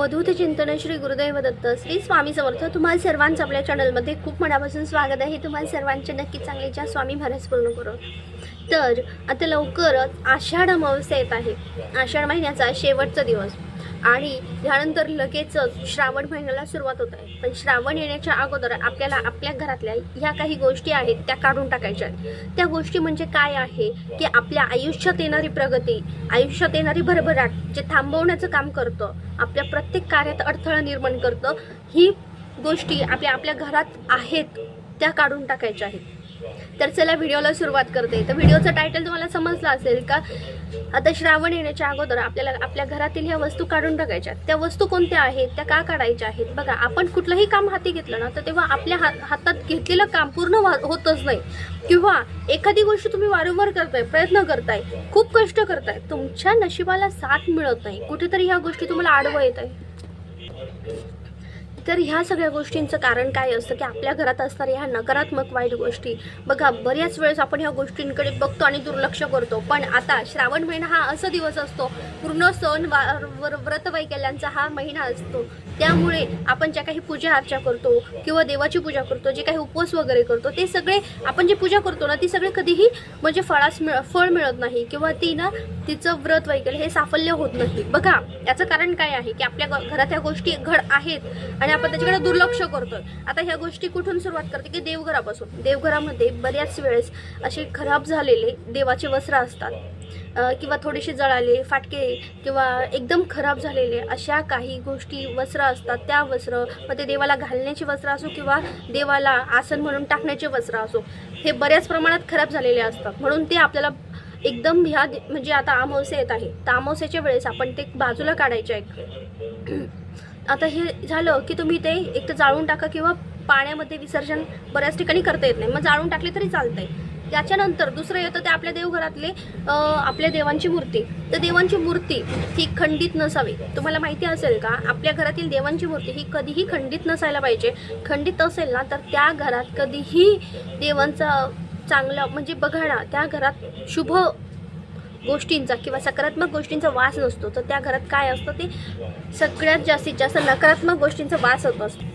अवधूत चिंतन श्री गुरुदेव दत्त श्री स्वामी समर्थ. तुम्हाला सर्वांचं आपल्या चॅनलमध्ये खूप मनापासून स्वागत आहे. तुम्हाला सर्वांचे नक्की चांगलीच्या स्वामी महाराज पूर्ण करो तर आता लवकरच आषाढ अमावस्या येत आहे. आषाढ महिन्याचा शेवटचा दिवस. आणि ह्यानंतर लगेचच श्रावण महिन्याला सुरुवात होत आहे. पण श्रावण येण्याच्या अगोदर आपल्याला आपल्या घरातल्या ह्या काही गोष्टी आहेत त्या काढून टाकायच्या आहेत. त्या गोष्टी म्हणजे काय आहे? की आपल्या आयुष्यात येणारी प्रगती आयुष्यात येणारी भरभराट जे थांबवण्याचं काम करतं आपल्या प्रत्येक कार्यात अडथळा निर्माण करतं ही गोष्टी आपल्या आपल्या घरात आहेत त्या काढून टाकायच्या आहेत. तर चला व्हिडिओला सुरुवात करते. तर व्हिडिओचं टायटल तुम्हाला समजलं असेल का? आता श्रावण येण्याच्या अगोदर आपल्याला आपल्या घरातील ह्या वस्तू काढून टाकायच्या त्या वस्तू कोणत्या आहेत? त्या का काढायच्या आहेत? बघा आपण कुठलंही काम हाती घेतलं ना तर तेव्हा आपल्या हात हातात घेतलेलं काम पूर्ण होतच नाही. किंवा एखादी गोष्ट तुम्ही वारंवार करताय प्रयत्न करताय खूप कष्ट करताय तुमच्या नशिबाला साथ मिळत नाही. कुठेतरी ह्या गोष्टी तुम्हाला आडवं येत आहे. तर ह्या सगळ्या गोष्टींचं कारण काय असतं की आपल्या घरात असणाऱ्या ह्या नकारात्मक वाईट गोष्टी बघा बऱ्याच वेळेस आपण ह्या गोष्टींकडे बघतो आणि दुर्लक्ष करतो. पण आता श्रावण महिना हा असा दिवस असतो पूर्ण सण वा- वर- व्रत वैकल्यांचा हा महिना असतो. त्यामुळे आपण ज्या काही पूजा अर्चा करतो किंवा देवाची पूजा करतो जे काही उपवास वगैरे करतो ते सगळे आपण जी पूजा करतो ना ती सगळे कधीही म्हणजे फळास मिळ फळ मिळत नाही किंवा ती ना तिचं व्रत वैकल्य हे साफल्य होत नाही. बघा याचं कारण काय आहे की आपल्या घरात ह्या गोष्टी घड आहेत आणि आपण त्याच्याकडे दुर्लक्ष करतोय. आता ह्या गोष्टी कुठून सुरुवात करते की देवघरापासून. देवघरामध्ये बऱ्याच वेळेस असे खराब झालेले देवाचे वस्त्र असतात. किंवा थोडेसे जळाले फाटके किंवा एकदम खराब झालेले अशा काही गोष्टी वस्त्र असतात. त्या वस्त्र मग ते देवाला घालण्याचे वस्त्र असो किंवा देवाला आसन म्हणून टाकण्याचे वस्त्र असो हे बऱ्याच प्रमाणात खराब झालेले असतात. म्हणून ते आपल्याला एकदम ह्या म्हणजे आता अमावस्या येत आहे. तर अमावस्याच्या वेळेस आपण ते बाजूला काढायचे आहे आता हे झालं की तुम्ही ते एक तर जाळून टाका किंवा पाण्यामध्ये विसर्जन बऱ्याच ठिकाणी करता येत नाही. मग जाळून टाकले तरी चालतंय. त्याच्यानंतर दुसरं येतं ते आपल्या देवघरातले आपल्या देवांची मूर्ती. तर देवांची मूर्ती ही खंडित नसावी. तुम्हाला माहिती असेल का? आपल्या घरातील देवांची मूर्ती ही कधीही खंडित नसायला पाहिजे. खंडित असेल ना तर त्या घरात कधीही देवांचा चांगलं म्हणजे बघा ना त्या घरात शुभ गोष्टींचा किंवा सकारात्मक गोष्टींचा वास नसतो. तर त्या घरात काय असतं ते सगळ्यात जास्तीत जास्त नकारात्मक गोष्टींचा वास होत असतो.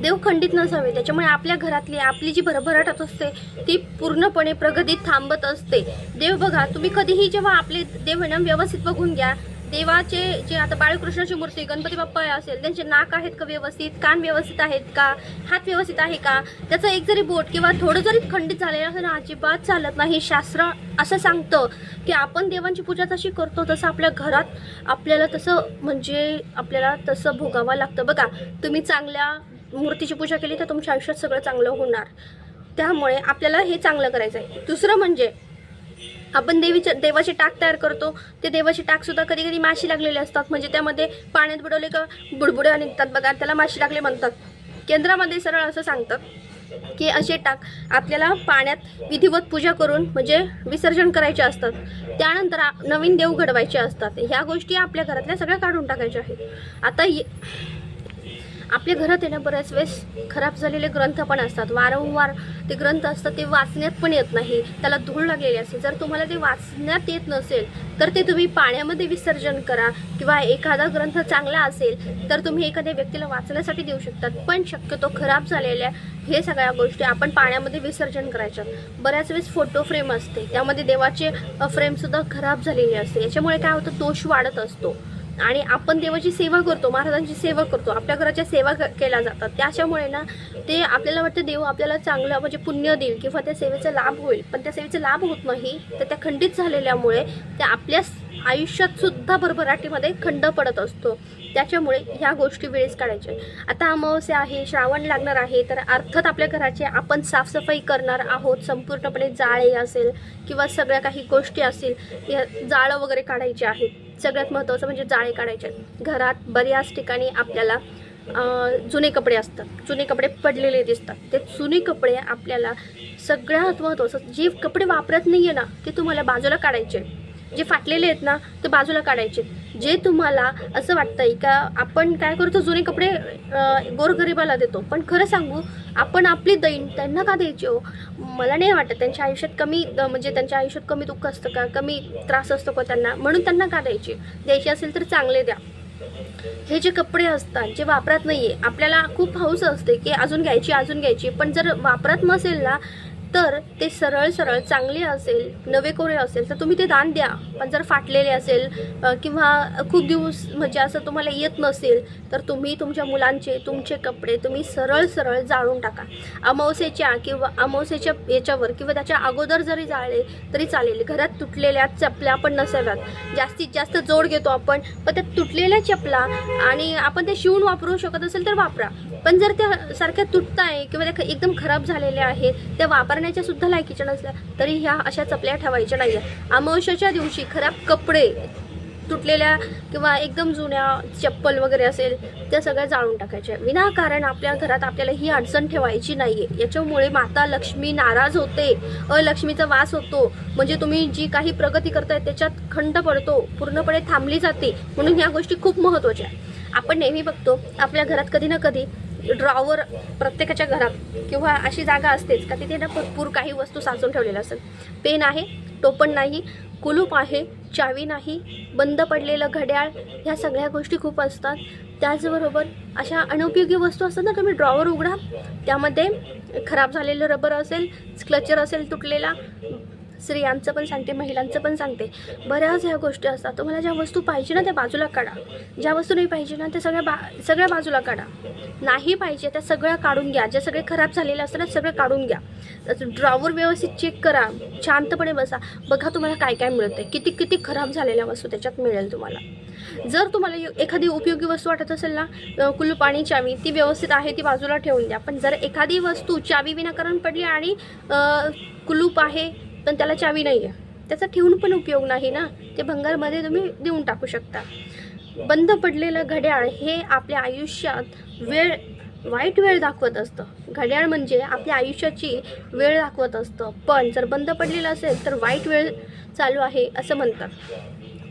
देव खंडित नसावे. त्याच्यामुळे आपल्या घरातली आपली जी भरभराट असते ती पूर्णपणे प्रगतीत थांबत असते. देव बघा तुम्ही कधीही जेव्हा आपले देव ना व्यवस्थित बघून घ्या देवाचे जे आता बाळकृष्णाची मूर्ती गणपती बाप्पा असेल त्यांचे नाक आहेत का व्यवस्थित कान व्यवस्थित आहेत का हात व्यवस्थित आहे का? त्याचं एक जरी बोट किंवा थोडं जरी खंडित झालेलं असेल ना अजिबात चालत नाही. शास्त्र असं सांगतं की आपण देवांची पूजा जशी करतो तसं आपल्या घरात आपल्याला तसं म्हणजे आपल्याला तसं भोगावं लागतं. बघा तुम्ही चांगल्या मूर्तीची पूजा केली तर तुमच्या आयुष्यात सगळं चांगलं होणार. त्यामुळे आपल्याला हे चांगलं करायचं आहे दुसरं म्हणजे आपण देवीच्या देवाचे टाक तयार करतो. ते देवाचे टाक सुद्धा कधी कधी माशी लागलेले असतात. म्हणजे त्यामध्ये पाण्यात बुडवले का बुडबुड्या निघतात बघा त्याला माशी लागले म्हणतात. केंद्रामध्ये सरळ असं सांगतात की असे टाक आपल्याला पाण्यात विधिवत पूजा करून म्हणजे विसर्जन करायचे असतात. त्यानंतर नवीन देव घडवायचे असतात. ह्या गोष्टी आपल्या घरातल्या सगळ्या काढून टाकायच्या आहेत. आता आपल्या घरात आहे ना बऱ्याच वेळेस खराब झालेले ग्रंथ पण असतात. वारंवार ते ग्रंथ असतात ते वाचण्यात पण येत नाही. त्याला धूळ लागलेली असते. जर तुम्हाला ते वाचण्यात येत नसेल तर ते तुम्ही पाण्यामध्ये विसर्जन करा किंवा एखादा ग्रंथ चांगला असेल तर तुम्ही एखाद्या व्यक्तीला वाचण्यासाठी देऊ शकतात. पण शक्यतो खराब झालेल्या हे सगळ्या गोष्टी आपण पाण्यामध्ये विसर्जन करायच्या. बऱ्याच वेळेस फोटो फ्रेम असते. त्यामध्ये देवाचे फ्रेमसुद्धा खराब झालेली असते. याच्यामुळे काय होतं? दोष वाढत असतो. आणि आपण देवाची सेवा करतो महाराजांची सेवा करतो आपल्या घराच्या सेवा क- केल्या जातात. त्याच्यामुळे ना ते आपल्याला वाटतं देव आपल्याला चांगलं म्हणजे पुण्य देईल किंवा त्या सेवेचा लाभ होईल. पण त्या सेवेचा लाभ होत नाही तर त्या खंडित झालेल्यामुळे त्या आपल्याच आयुष्यात सुद्धा भरभराटीमध्ये खंड पडत असतो. त्याच्यामुळे ह्या गोष्टी वेळेस काढायच्या आता अमावस्या आहे श्रावण लागणार आहे तर अर्थात आपल्या घराचे आपण साफसफाई करणार आहोत संपूर्णपणे जाळे असेल किंवा सगळ्या काही गोष्टी असतील या जाळं वगैरे काढायचे आहेत. सगळ्यात महत्त्वाचं म्हणजे जाळे काढायचे घरात बऱ्याच ठिकाणी आपल्याला जुने कपडे असतात. जुने कपडे पडलेले दिसतात. ते जुने कपडे आपल्याला सगळ्यात महत्त्वाचं जे कपडे वापरत नाही आहे ना ते तुम्हाला बाजूला काढायचे जे फाटलेले आहेत ना ते बाजूला काढायचे. जे तुम्हाला असं वाटतंय का आपण काय करतो जुने कपडे गोरगरिबाला देतो. पण खरं सांगू आपण आपली दैन त्यांना का द्यायची हो? मला नाही वाटत. त्यांच्या आयुष्यात कमी म्हणजे त्यांच्या आयुष्यात कमी दुःख असतं का? कमी त्रास असतो का त्यांना? म्हणून त्यांना का द्यायची? द्यायची असेल तर चांगले द्या. हे जे कपडे असतात जे वापरात नाहीये आपल्याला खूप हौस असते की अजून घ्यायची अजून घ्यायची. पण जर वापरात नसेल ना तर ते सरळ सरळ चांगले असेल नवे कोरे असेल तर तुम्ही ते दान द्या. पण जर फाटलेले असेल किंवा खूप दिवस म्हणजे असं तुम्हाला येत नसेल तर तुम्ही तुमच्या मुलांचे तुमचे कपडे तुम्ही सरळ सरळ जाळून टाका. अमावस्येच्या किंवा अमावस्येच्या याच्यावर किंवा त्याच्या अगोदर जरी जाळले तरी चालेल. घरात तुटलेल्या चपल्या पण नसाव्यात. जास्तीत जास्त जोड घेतो आपण पण त्या तुटलेल्या चपला आणि आपण ते शिवून वापरू शकत असेल तर वापरा. पण जर त्या सारख्या तुटताय किंवा त्या एकदम खराब झालेल्या आहेत त्या वापरण्याच्या सुद्धा लायकीच्या नसल्या तरी ह्या अशा चपल्या ठेवायच्या नाही आहे अमावश्याच्या दिवशी खराब कपडे तुटलेल्या किंवा एकदम जुन्या चप्पल वगैरे असेल त्या सगळ्या जाळून टाकायच्या. विनाकारण आपल्या घरात आपल्याला ही अडचण ठेवायची नाही आहे याच्यामुळे माता लक्ष्मी नाराज होते अलक्ष्मीचा वास होतो. म्हणजे तुम्ही जी काही प्रगती करताय त्याच्यात खंड पडतो पूर्णपणे थांबली जाते. म्हणून ह्या गोष्टी खूप महत्त्वाच्या आहे आपण नेहमी बघतो आपल्या घरात कधी ना कधी ड्रॉवर प्रत्येकाच्या घरात किंवा अशी जागा असतेच का तिथे ना भरपूर काही वस्तू साचून ठेवलेल्या असतात. पेन आहे टोपण नाही कुलूप आहे चावी नाही बंद पडलेलं घड्याळ ह्या सगळ्या गोष्टी खूप असतात. त्याचबरोबर अशा अनुपयोगी वस्तू असतात ना तुम्ही ड्रॉवर उघडा त्यामध्ये खराब झालेलं रबर असेल क्लचर असेल तुटलेला स्त्रियांचं पण सांगते महिलांचं पण सांगते. बऱ्याच ह्या गोष्टी असतात. तुम्हाला ज्या वस्तू पाहिजे ना त्या बाजूला काढा. ज्या वस्तू नाही पाहिजे ना त्या सगळ्या बा सगळ्या बाजूला काढा. नाही पाहिजे त्या सगळ्या काढून घ्या. ज्या सगळे खराब झालेले असतात ना सगळं काढून घ्या. ड्रॉवर व्यवस्थित चेक करा. शांतपणे बसा. बघा तुम्हाला काय काय मिळतं किती किती खराब झालेल्या वस्तू त्याच्यात मिळेल तुम्हाला. जर तुम्हाला एखादी उपयोगी वस्तू वाटत असेल ना कुलूप आणि चावी ती व्यवस्थित आहे ती बाजूला ठेवून द्या. पण जर एखादी वस्तू चावी विनाकारण पडली आणि कुलूप आहे पण त्याला चावी नाही आहे त्याचा ठेवून पण उपयोग नाही ना. ते भंगारमध्ये तुम्ही देऊन टाकू शकता. बंद पडलेलं घड्याळ हे आपल्या आयुष्यात वेळ वाईट वेळ दाखवत असतं. घड्याळ म्हणजे आपल्या आयुष्याची वेळ दाखवत असतं. पण जर बंद पडलेलं असेल तर वाईट वेळ चालू आहे असं म्हणतात.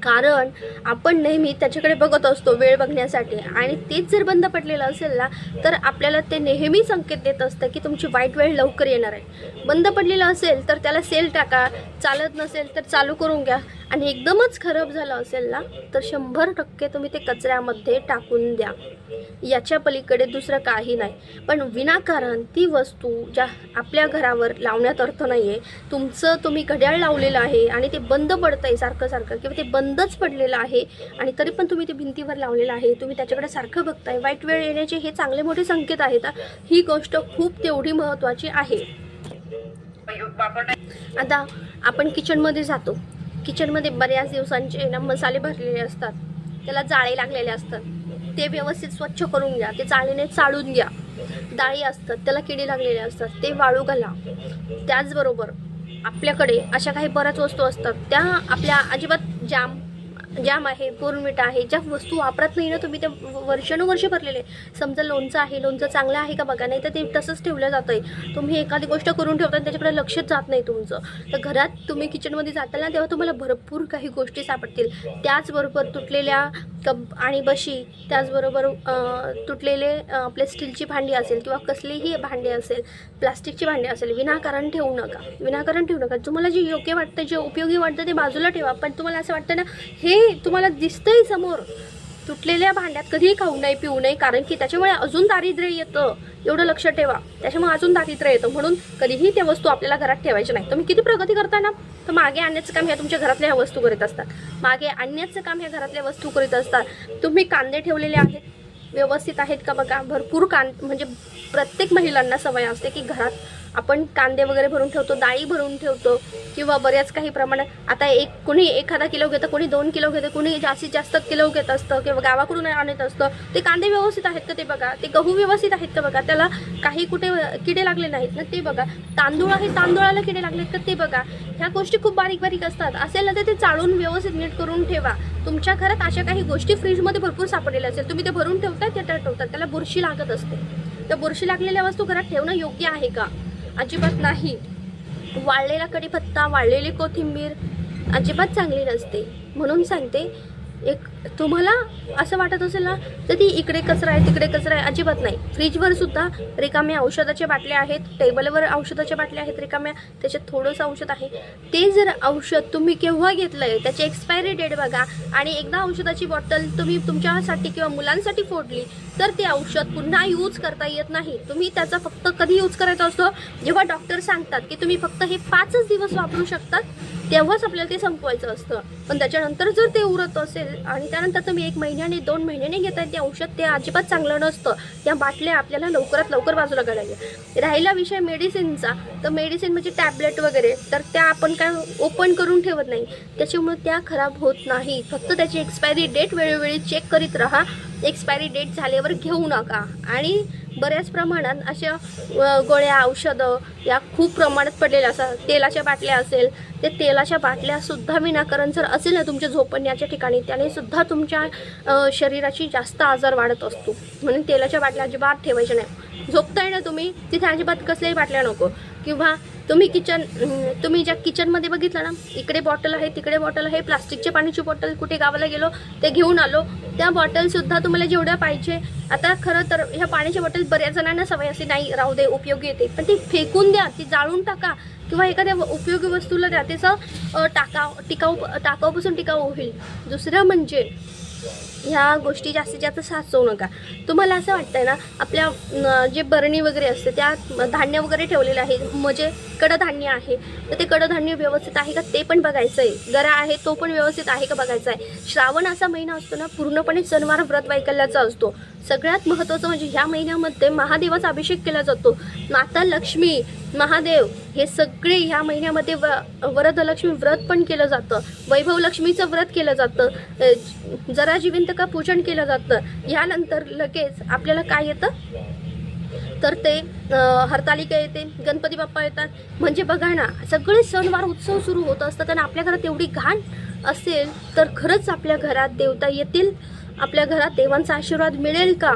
कारण आपण नेहमी त्याच्याकडे बघत असतो वेळ बघण्यासाठी. आणि तेच जर बंद पडलेलं असेल ना तर आपल्याला ते नेहमी संकेत देत असतं की तुमची वाईट वेळ लवकर येणार आहे. बंद पडलेलं असेल तर त्याला सेल टाका चालत नसेल तर चालू करून घ्या. आणि एकदमच खराब झालं असेल ना तर शंभर टक्के तुम्ही ते कचऱ्यामध्ये टाकून द्या. याच्या पलीकडे दुसरं काही नाही. पण विनाकारण ती वस्तू ज्या आपल्या घरावर लावण्यात अर्थ नाही आहे तुमचं तुम्ही घड्याळ लावलेलं आहे आणि ते बंद पडतं आहे सारखं सारखं किंवा ते बंद बंदच पडलेलं आहे. आणि तरी पण तुम्ही ते भिंतीवर लावलेलं आहे. तुम्ही त्याच्याकडे सारखं बघताय. वाईट वेळ येण्याचे हे चांगले मोठे संकेत आहेत. ही गोष्ट खूप तेवढी महत्त्वाची आहे. आता आपण किचनमध्ये जातो. किचनमध्ये बऱ्याच दिवसांचे ना मसाले भरलेले असतात. त्याला जाळे लागलेले असतात. ते व्यवस्थित स्वच्छ करून घ्या. ते चाळीने चाळून घ्या. डाळी असतात त्याला किडी लागलेले असतात. ते वाळू घाला. त्याचबरोबर आपल्याकडे अशा काही बऱ्याच वस्तू असतात. त्या आपल्या अजिबात जाम जाम आहे बोर्नविटा आहे ज्या वस्तू वापरत नाही ना तुम्ही त्या वर्षानुवर्ष भरलेले समजा लोणचं आहे लोणचं चांगलं आहे का बघा नाही तर ते तसंच ठेवलं जातं आहे तुम्ही एखादी गोष्ट करून ठेवता आणि त्याच्याकडे लक्षच जात नाही तुमचं. तर घरात तुम्ही किचनमध्ये जाताल ना तेव्हा तुम्हाला भरपूर काही गोष्टी सापडतील. त्याचबरोबर तुटलेल्या कप आणि बशी त्याचबरोबर तुटलेले आपले स्टीलची भांडी असेल किंवा कसलीही भांडी असेल प्लास्टिकची भांडी असेल विनाकारण ठेवू नका. विनाकारण ठेवू नका. तुम्हाला जे योग्य वाटतं जे उपयोगी वाटतं ते बाजूला ठेवा. पण तुम्हाला असं वाटतं ना हे तुम्हाला दिसतंय समोर. तुटलेल्या भांड्यात कधीही खाऊ नये पिऊ नये. कारण की त्याच्यामुळे अजून दारिद्र्य येतं. एवढं लक्ष ठेवा. त्याच्यामुळे अजून दारिद्र्य येतं. म्हणून कधीही त्या वस्तू आपल्याला घरात ठेवायच्या नाही तुम्ही किती प्रगती करता ना तर मागे आणण्याचं काम ह्या तुमच्या घरातल्या ह्या वस्तू करीत असतात. मागे आणण्याचं काम ह्या घरातल्या वस्तू करीत असतात. तुम्ही कांदे ठेवलेले आहेत. व्यवस्थित आहेत का बघा? भरपूर कां म्हणजे प्रत्येक महिलांना सवय असते की घरात आपण कांदे वगैरे भरून ठेवतो डाळी भरून ठेवतो किंवा बऱ्याच काही प्रमाणात आता एक कोणी एखादा किलो घेतं कोणी दोन किलो घेतं कोणी जास्तीत जास्त किलो घेत असतं किंवा गावाकडून आणत असतं ते कांदे व्यवस्थित आहेत का ते बघा? ते गहू व्यवस्थित आहेत का बघा? त्याला काही कुठे किडे लागले नाहीत ना ते बघा. तांदूळ आहे तांदूळाला किडे लागलेत का ते बघा. ह्या गोष्टी खूप बारीक बारीक असतात. असेल ना तर ते चाळून व्यवस्थित नीट करून ठेवा. तुमच्या घरात अशा काही गोष्टी फ्रीजमध्ये भरपूर सापडलेल्या असेल तुम्ही ते भरून ठेवताय ते ठेवतात. त्याला बुरशी लागत असते. तर बुरशी लागलेल्या वस्तू घरात ठेवणं योग्य आहे का? अजिबात नाही. वाळलेला कढीपत्ता वाळलेली कोथिंबीर अजिबात चांगली नसते. म्हणून सांगते एक तुम्हाला असं वाटत असेल ना तर ती इकडे कचरा आहे तिकडे कचरा आहे अजिबात नाही. फ्रीजवर सुद्धा रिकाम्या औषधाच्या बाटल्या आहेत टेबलवर औषधाच्या बाटल्या आहेत रिकाम्या त्याच्यात थोडंसं औषध आहे. ते जर औषध तुम्ही केव्हा घेतलं आहे त्याची एक्सपायरी डेट बघा आणि एकदा औषधाची बॉटल तुम्ही तुमच्यासाठी किंवा मुलांसाठी फोडली तर ते औषध पुन्हा यूज करता येत नाही. तुम्ही त्याचा फक्त कधी यूज करायचा असतो? जेव्हा डॉक्टर सांगतात की तुम्ही फक्त हे पाचच दिवस वापरू शकतात तेव्हाच आपल्याला ते संपवायचं असतं. पण त्याच्यानंतर जर ते उरत असेल आणि त्यानंतर तुम्ही एक महिन्याने दोन महिन्याने घेताय ते औषध ते अजिबात चांगलं नसतं. त्या बाटल्या आपल्याला लवकरात लवकर बाजूला काढायला राहिला विषय मेडिसिनचा तर मेडिसिन म्हणजे टॅबलेट वगैरे. तर त्या आपण काय ओपन करून ठेवत नाही. त्याच्यामुळे त्या खराब होत नाही. फक्त त्याची एक्सपायरी डेट वेळोवेळी चेक करीत राहा. एक्सपायरी डेट झाल्यावर घेऊ नका. आणि बऱ्याच प्रमाणात अशा गोळ्या औषधं या खूप प्रमाणात पडलेल्या असतात. तेलाच्या बाटल्या असेल ते तेलाच्या बाटल्यासुद्धा विनाकारण जर असेल ना तुमच्या झोपण्याच्या ठिकाणी त्याने सुद्धा तुमच्या शरीराची जास्त आजार वाढत असतो. म्हणून तेलाच्या बाटल्या अजिबात ठेवायच्या नाही. झोपताय ना तुम्ही तिथे अजिबात कसल्याही बाटल्या नको. किंवा तुम्ही किचन तुम्ही ज्या किचनमध्ये बघितलं ना इकडे बॉटल आहे तिकडे बॉटल आहे प्लास्टिकच्या पाण्याची बॉटल कुठे गावाला गेलो ते घेऊन आलो. त्या बॉटलसुद्धा तुम्हाला जेवढ्या पाहिजे आता खरं तर ह्या पाण्याची बॉटल बऱ्याच जणांना सवय असे नाही राहू दे उपयोगी येते. पण ती फेकून द्या ती जाळून टाका. किंवा एखाद्या उपयोगी वस्तूला द्या त्याचं टाकाव टिकाऊ टाकाऊपासून टिकाऊ होईल. दुसरं म्हणजे ह्या गोष्टी जास्तीत जास्त साचवू नका. तुम्हाला असं वाटतंय ना आपल्या जे बरणी वगैरे असते त्यात धान्य वगैरे ठेवलेलं आहे म्हणजे कडधान्य आहे तर ते कडधान्य व्यवस्थित आहे का? ते पण बघायचं आहे. गरा आहे तो पण व्यवस्थित आहे का बघायचा आहे. श्रावण असा महिना असतो ना पूर्णपणे सणवार व्रत वैकल्याचा असतो. सगळ्यात महत्त्वाचं म्हणजे ह्या महिन्यामध्ये महादेवाचा अभिषेक केला जातो. माता लक्ष्मी महादेव हे सगळे ह्या महिन्यामध्ये व वरदलक्ष्मी व्रत पण केलं जातं. वैभव लक्ष्मीचं व्रत केलं जातं. जरा जिवंत का पूजन केलं जातं. यानंतर लगेच आपल्याला काय येतं? तर ते हरतालिका येते गणपती बाप्पा येतात. म्हणजे बघा ना सगळे सणवार उत्सव सुरू होत असतात आणि आपल्या घरात एवढी घाण असेल तर खरंच आपल्या घरात देवता येतील? आपल्या घरात देवांचा आशीर्वाद मिळेल का?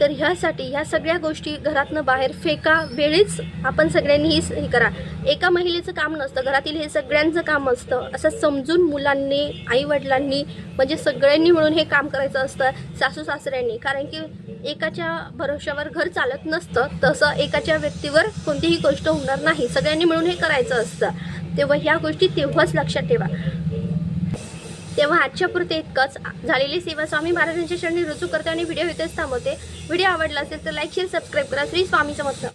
तर ह्यासाठी ह्या सगळ्या गोष्टी घरातनं बाहेर फेका वेळीच आपण सगळ्यांनी हे करा. एका महिलेचं काम नसतं घरातील हे सगळ्यांचं काम असतं. असं समजून मुलांनी आईवडिलांनी म्हणजे सगळ्यांनी मिळून हे काम करायचं असतं सासू सासऱ्यांनी. कारण की एकाच्या भरोश्यावर घर चालत नसतं तसं एकाच्या व्यक्तीवर कोणतीही गोष्ट होणार नाही. सगळ्यांनी मिळून हे करायचं असतं. तेव्हा ह्या गोष्टी तेव्हाच लक्षात ठेवा. तेव्हा आजच्या पुरते इतकंच. झालेली सेवा स्वामी महाराजांच्या शरणी रुजू करते आणि व्हिडिओ इथेच थांबवते. व्हिडिओ आवडला असेल तर लाईक शेअर सबस्क्राईब करा. श्री स्वामी समर्थ.